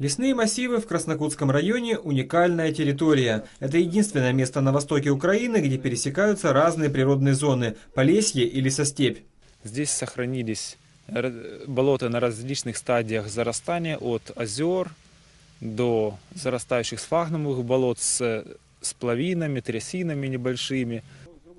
Лесные массивы в Краснокутском районе – уникальная территория. Это единственное место на востоке Украины, где пересекаются разные природные зоны – Полесье и лесостепь. Здесь сохранились болота на различных стадиях зарастания, от озер до зарастающих сфагнумовых болот с сплавинами, трясинами небольшими.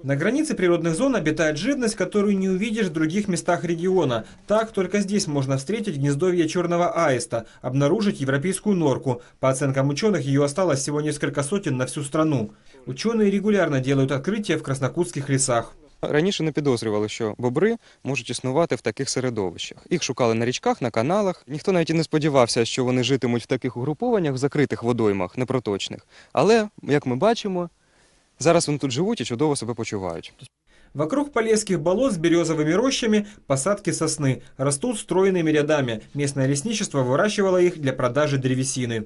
На границе природных зон обитает живность, которую не увидишь в других местах региона. Так, только здесь можно встретить гнездовье черного аиста, обнаружить европейскую норку. По оценкам ученых, ее осталось всего несколько сотен на всю страну. Ученые регулярно делают открытия в краснокутских лесах. Раніше не підозрювали, що бобри можуть існувати в таких середовищах. Їх шукали на річках, на каналах. Ніхто навіть і не сподівався, що вони житимуть в таких угрупованнях, в закритих водоймах, непроточних. Але, як ми бачимо, зараз вони тут живуть і чудово себе почувають. Вокруг полесских болот с березовыми рощами посадки сосны растут стройными рядами. Местное лесничество выращивало их для продажи древесины.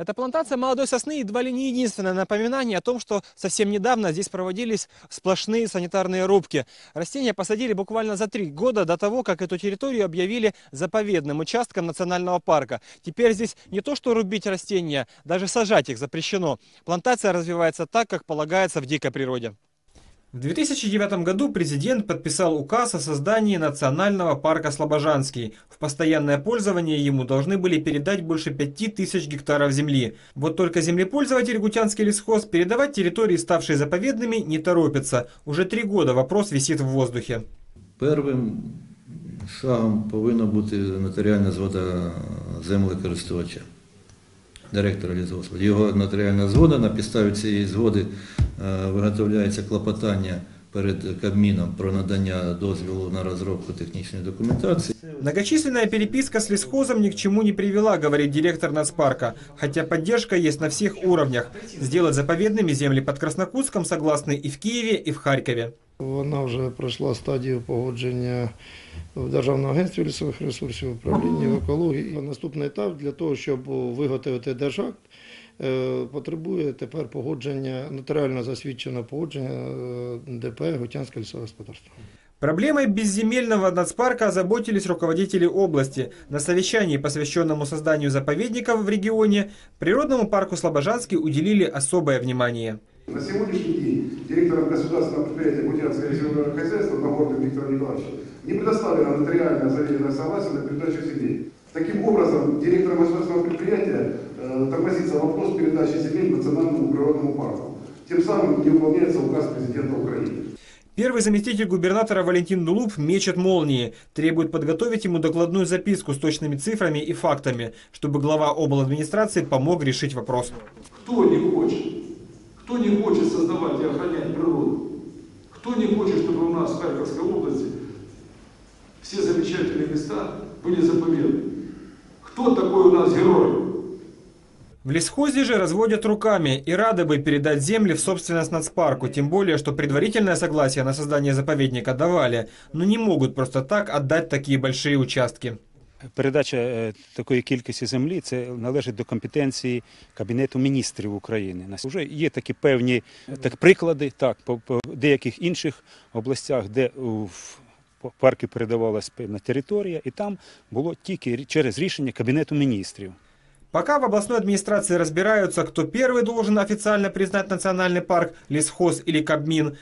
Эта плантация молодой сосны едва ли не единственное напоминание о том, что совсем недавно здесь проводились сплошные санитарные рубки. Растения посадили буквально за три года до того, как эту территорию объявили заповедным участком национального парка. Теперь здесь не то что рубить растения, даже сажать их запрещено. Плантация развивается так, как полагается в дикой природе. В 2009 году президент подписал указ о создании национального парка Слобожанский. В постоянное пользование ему должны были передать больше 5000 гектаров земли. Вот только землепользователь Гутянский лесхоз передавать территории, ставшие заповедными, не торопится. Уже три года вопрос висит в воздухе. Первим шагом повинна бути нотаріальна згода землекористувача, директора лісгоспу. Його нотаріальна згода, на підставі цієї згоди е, виготовляється клопотання перед Кабміном про надання дозволу на розробку технічної документації. Многочисленная переписка с лесхозом ни к чему не привела, говорит директор нацпарка. Хотя поддержка есть на всех уровнях. Сделать заповедными земли под Краснокутском согласны и в Киеве, и в Харькове. Вона вже пройшла стадію погодження в Державному агентстві лісових ресурсів, управлінні в екології. Наступний етап для того, щоб виготовити держакт, е, потребує тепер погодження, нотаріально засвідченого погодження е, ДП Гутянське лісове господарство. Проблемой безземельного нацпарка озаботились руководители области. На совещании, посвященному созданию заповедников в регионе, природному парку Слобожанский уделили особое внимание. На сегодняшний день директором государственного предприятия Гутянское резервное хозяйство Нагорным Виктором Николаевичем не предоставлено нотариально заверенное согласие на передачу земель. Таким образом, директором государственного предприятия э, тормозится вопрос передачи земель национальному природному парку. Тем самым не выполняется указ президента Украины. Первый заместитель губернатора Валентин Дулуп мечет молнии, требует подготовить ему докладную записку с точными цифрами и фактами, чтобы глава обладминистрации помог решить вопрос. Кто не хочет? Кто не хочет создавать и охранять природу? Кто не хочет, чтобы у нас в Харьковской области все замечательные места были заповедны? Кто такой у нас герой? В лесхозе же разводят руками и рады бы передать земли в собственность нацпарку, тем более, что предварительное согласие на создание заповедника давали, но не могут просто так отдать такие большие участки. Передача е, такої кількості землі це належить до компетенції Кабінету міністрів України. Вже є такі певні так, приклади, так, по, по деяких інших областях, де в парки передавалась певна територія, і там було тільки через рішення Кабінету міністрів. Пока в областной администрации разбираются, кто первый должен официально признать национальный парк, лесхоз или Кабмин,